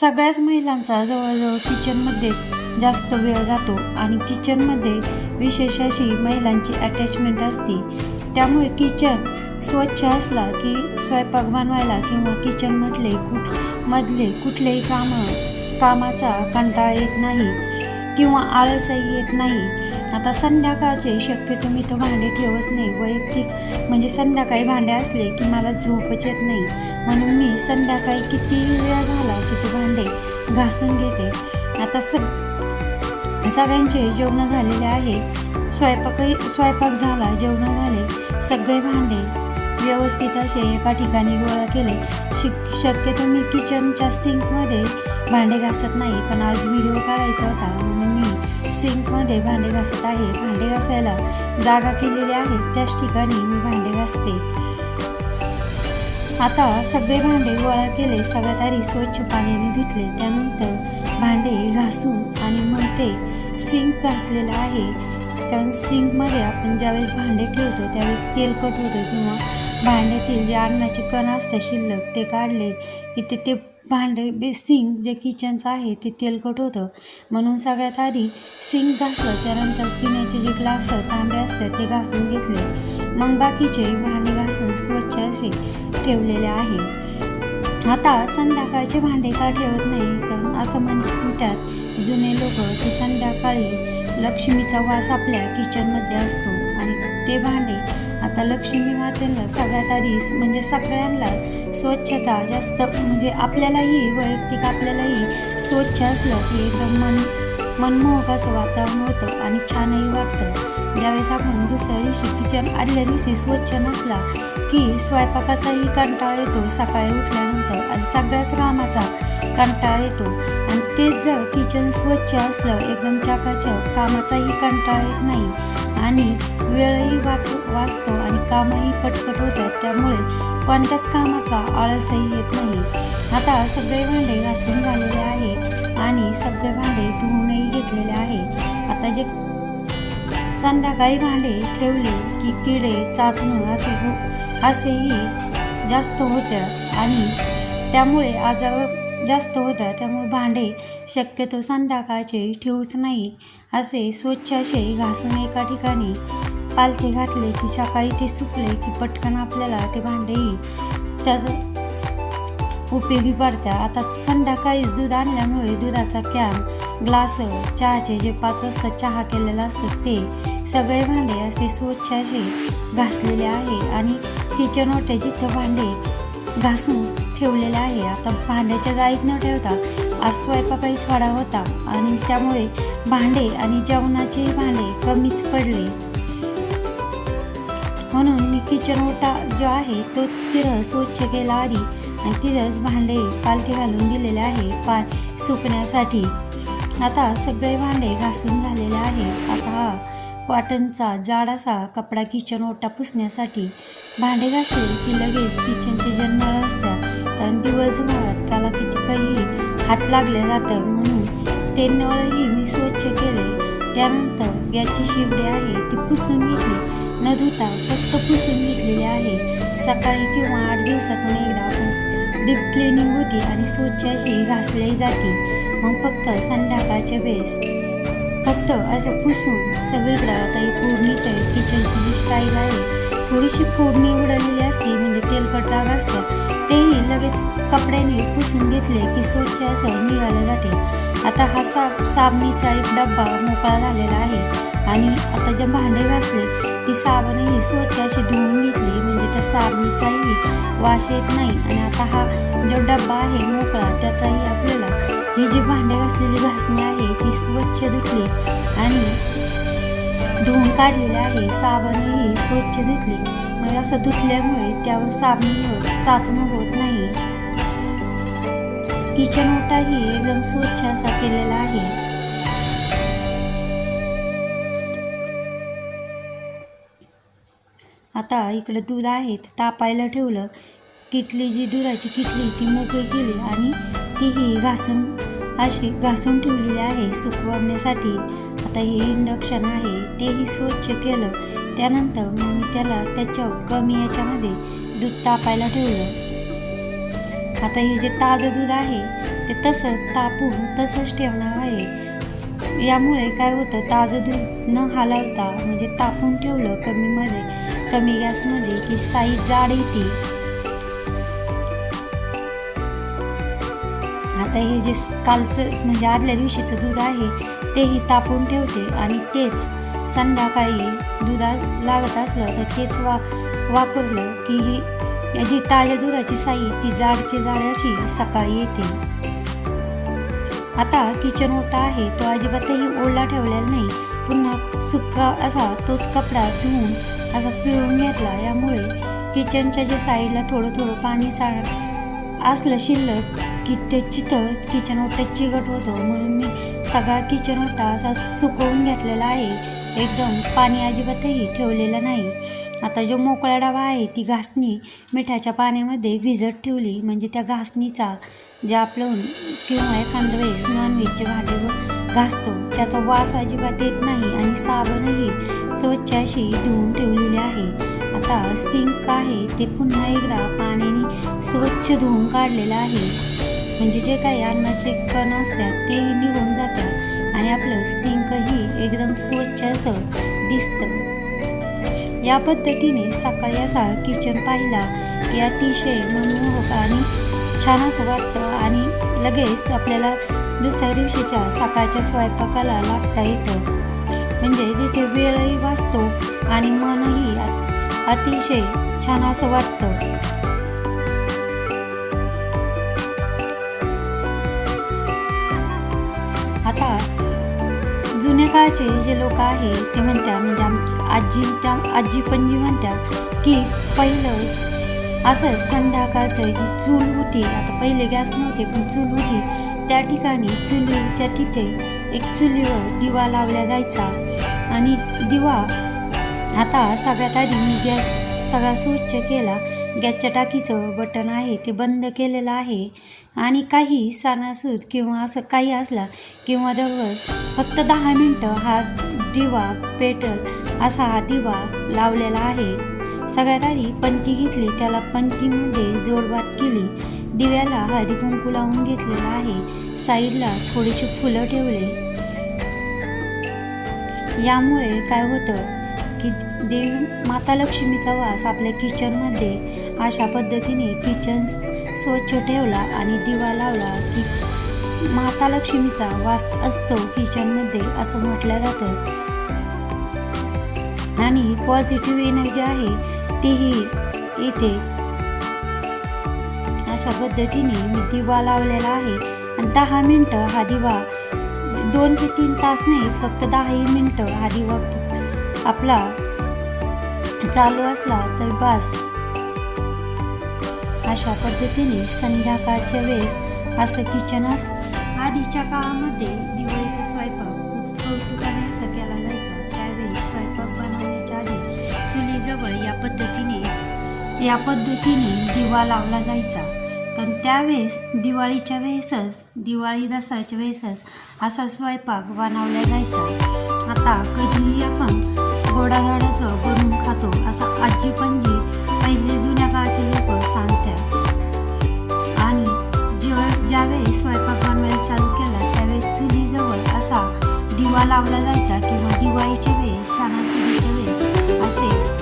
सगळ्याच महिलांचा जवळजवळ किचनमध्येच जास्त वेळ जातो आणि किचनमध्ये विशेष अशी महिलांची अटॅचमेंट असते. त्यामुळे किचन स्वच्छ असला की स्वयंपाक बनवायला किंवा किचन म्हटले कुठ मधले कुठलेही कामं कामाचा कंटाळा येत नाही. किंवा आळसही येत नाही. आता संध्याकाळचे शक्यतो मी तर भांडे ठेवत नाही. वैयक्तिक म्हणजे संध्याकाळी भांडे असले की मला झोपच येत नाही. म्हणून मी संध्याकाळी किती वेळ झाला की ते भांडे घासून घेते. आता स सगळ्यांचे जेवणं झालेले आहे. स्वयंपाकही स्वयंपाक झाला जेवणं झाले. सगळे भांडे व्यवस्थित असे एका ठिकाणी गोळा केले. शिक शक्यतो मी किचनच्या सिंकमध्ये भांडे घासत नाही पण आज व्हिडिओ काढायचा होता. म्हणून मी सिंकमध्ये भांडे घासत आहे. भांडे घासायला जागा केलेली आहे. त्याच ठिकाणी मी भांडे घासते. आता सगळे भांडे गोळा केले. सगळ्यात आधी स्वच्छ पाण्याने धुतले. त्यानंतर भांडे घासून आणि मग ते सिंक घासलेलं आहे. कारण सिंकमध्ये आपण ज्यावेळेस भांडे ठेवतो त्यावेळेस तेलकट होतं किंवा भांड्यातील जे अन्नाचे कण असतं शिल्लक ते काढले की ते ते भांडे बे सिंक जे किचनचं आहे ते तेलकट होतं. म्हणून सगळ्यात आधी सिंक घासलं त्यानंतर पिण्याचे जे ग्लास तांबे असतात ते घासून घेतले. मग बाकीचे भांडे घासून स्वच्छ असे ठेवलेले आहे. आता संध्याकाळचे भांडे का ठेवत नाही? कारण असं म्हणतात जुने लोक की संध्याकाळी लक्ष्मीचा वास आपल्या किचनमध्ये असतो आणि ते भांडे आता लक्ष्मी मातेला सगळ्यात आधी म्हणजे सगळ्यांना स्वच्छता जास्त म्हणजे आपल्यालाही वैयक्तिक आपल्यालाही स्वच्छ असलं की एकदम मन मनमोहक असं वातावरण होतं आणि छानही वाटतं. ज्यावेळेस आपण दुसऱ्या दिवशी किचन आदल्या दिवशी स्वच्छ नसला की स्वयंपाकाचाही कंटाळा येतो सकाळी उठल्यानंतर आणि सगळ्याच कामाचा कंटाळा येतो. आणि तेच जर किचन स्वच्छ असलं एकदम चाकाचक कामाचाही कंटाळा येत नाही. आणि वेळही वाच वाचतो आणि कामही पटपट होतात. त्यामुळे कोणत्याच कामाचा आळसही येत नाही. आता सगळे भांडे घासून झालेले आहे आणि सगळे भांडे धुवूनही घेतलेले आहे. आता जे संध्याकाळी भांडे ठेवले की किडे चाचणं असे हो असेही जास्त होत्या आणि त्यामुळे आजार जास्त होत्या त्यामुळे भांडे शक्यतो संध्याकाळचे ठेवूच नाही असे स्वच्छ असे घासून एका ठिकाणी पालथे घातले की सकाळी ते सुकले की पटकन आपल्याला ते भांडेही त्याचं उपयोगी पडत्या. आता संध्याकाळी दूध आणल्यामुळे दुधाचा कॅन ग्लास चहाचे जे पाच वाजता चहा केलेला असतो ते सगळे भांडे असे स्वच्छ असे घासलेले आहे आणि किचन ओटे जिथं भांडे घासून ठेवलेले आहे. आता भांड्याच्या जाळीत न ठेवता आज स्वयंपाकही थोडा होता आणि त्यामुळे भांडे आणि जेवणाचे भांडे कमीच पडले. म्हणून मी किचन ओटा जो आहे तोच तिथं स्वच्छ केला आधी आणि तिथंच भांडे पालथी घालून दिलेले आहे पा सुकण्यासाठी. आता सगळे भांडे घासून झालेले आहे. आता हा कॉटनचा जाड असा कपडा किचन ओटा पुसण्यासाठी. भांडे घासले की लगेच किचनचे जे नळ असतात. कारण दिवसभरात त्याला किती काही हात लागले जातं म्हणून ते नळही मी स्वच्छ केले. त्यानंतर गॅसची शिवडी आहे ती पुसून घेतली. न धुता फक्त पुसून घेतलेले आहे. सकाळी किंवा आठ दिवसातून एकदा डीप क्लिनिंग होती आणि स्वच्छ अशी घासली जाते. मग फक्त संध्याकाळच्या वेळेस. फक्त असं पुसून सगळीकडं आता ही फोडणीच्या किचनची जी स्टाईल आहे थोडीशी फोडणी उडालेली असते म्हणजे तेलकट राग असतं. तेही लगेच कपड्याने पुसून घेतले की स्वच्छ असं निघालं जाते. आता हा सा साबणीचा एक डब्बा मोकळा झालेला आहे. आणि आता जे भांडे घासले ती साबण ही स्वच्छ अशी धुवून घेतली. म्हणजे त्या साबणीचाही वास येत नाही. आणि आता हा जो डब्बा आहे मोकळा त्याचाही आपल्याला ही जी भांडे घासलेली घासणी आहे ती स्वच्छ धुतली आणि धुवून काढलेली आहे. साबणही स्वच्छ धुतली. मग असं धुतल्यामुळे त्यावर साबणीवर चाचणं होत नाही. किचन ओटाही एकदम स्वच्छ असा केलेला आहे. आता इकडं दूध आहे तापायला ठेवलं. किटली जी दुधाची किटली ती मोकळी केली आणि तीही घासून अशी घासून ठेवलेली आहे सुकवण्यासाठी. आता हे इंडक्शन आहे तेही स्वच्छ केलं. त्यानंतर मग मी त्याला त्याच्या कमी याच्यामध्ये दूध तापायला ठेवलं. आता हे जे ताजं दूध आहे ते तसंच तापून तसंच ठेवणार आहे. यामुळे काय होतं ताजं दूध न हलवता म्हणजे तापून ठेवलं कमीमध्ये कमी गॅसमध्ये की साईज जाड येते. आता हे जे कालचं म्हणजे आदल्या दिवशीचं दूध आहे तेही तापून ठेवते आणि तेच संध्याकाळी दुधा लागत असलं तर तेच वा वापरलं की ही जी ताज्या दुधाची साई ती जाडची जाड अशी सकाळी येते. आता किचन ओटा आहे तो अजिबातही ओला ठेवलेला नाही. पुन्हा सुका असा तोच कपडा धुवून असा पिळून घेतला. यामुळे किचनच्या जे साईडला थोडं थोडं पाणी सा असलं शिल्लक की ते चिथं किचन ओट्यात चिकट होतो. म्हणून मी सगळा किचन ओटा असा सुकवून घेतलेला आहे. एकदम पाणी अजिबातही ठेवलेलं नाही. आता जो मोकळा डबा आहे ती घासणी मिठाच्या पाण्यामध्ये भिजत ठेवली. म्हणजे त्या घासणीचा जे आपलं किंवा एखाद्या वेळेस नॉनव्हेजचे भांडे घासतो त्याचा वास अजिबात येत नाही आणि साबणही स्वच्छ अशी धुवून ठेवलेली आहे. आता सिंक आहे ते पुन्हा एकदा पाण्याने स्वच्छ धुवून काढलेलं आहे. म्हणजे जे काही अन्नाचे कण असतात तेही निघून जातात आणि आपलं सिंकही एकदम स्वच्छ असं दिसतं. या पद्धतीने सकाळी असा किचन पाहिला की अतिशय मनमोहक आणि छान असं वाटतं आणि लगेच आपल्याला दुसऱ्या दिवशीच्या सकाळच्या स्वयंपाकाला लागता येतं. म्हणजे तिथे वेळही वाचतो आणि मनही अतिशय छान असं वाटतं. आता जुन्या काळचे जे लोक आहे ते म्हणतात म्हणजे आमची आजी त्या आजी पणजी म्हणतात की पहिलं असं संध्याकाळचं जी चूल होती आता पहिले गॅस नव्हते पण चूल होती त्या ठिकाणी चुलीच्या तिथे एक चुलीवर दिवा लावला जायचा. आणि दिवा आता सगळ्यात आधी मी गॅस सगळा स्वच्छ केला. गॅसच्या टाकीचं बटन आहे ते बंद केलेलं आहे. आणि काही सणासूद किंवा असं काही असला किंवा दरवर फक्त दहा मिनटं हा दिवा पेटल असा हा दिवा लावलेला आहे. सगळ्यात आधी पंती घेतली त्याला पंतीमध्ये जोडबात केली. दिव्याला हळदी कुंकू लावून घेतलेला आहे. साईडला थोडीशी फुलं ठेवले. यामुळे काय होतं की देव माता लक्ष्मीचा वास आपल्या किचनमध्ये अशा पद्धतीने किचन स्वच्छ ठेवला आणि दिवा लावला की माता लक्ष्मीचा वास असतो किचनमध्ये असं म्हटलं जातं. आणि पॉझिटिव्ह एनर्जी आहे तीही येते. अशा पद्धतीने मी दिवा लावलेला आहे. आणि दहा मिनटं हा दिवा दोन ते तीन तास नाही फक्त दहाही मिनटं हा दिवा आपला चालू असला तर बस. अशा पद्धतीने संध्याकाळच्या वेळेस असं किचन असतं आधीच्या काळामध्ये दिवाळीचा स्वयंपाक खूप कौतुकाने असं केला जायचा. त्यावेळी स्वयंपाक बनवण्याच्या आधी चुलीजवळ या पद्धतीने या पद्धतीने दिवा लावला जायचा. पण त्यावेळेस दिवाळीच्या वेळेसच दिवाळी दसऱ्याच्या वेळेसच असा स्वयंपाक बनवला जायचा. आता कधीही आपण गोडाधोडाचं बनवून खातो असा आजी पणजी पहिले जुन्या काळचे लोक सांगतात. आणि जेव्हा ज्यावेळेस स्वयंपाक बनवायला चालू केला त्यावेळेस चुलीजवळ असा दिवा लावला जायचा किंवा दिवाळीच्या वेळेस सणासुदीच्या वेळेस असे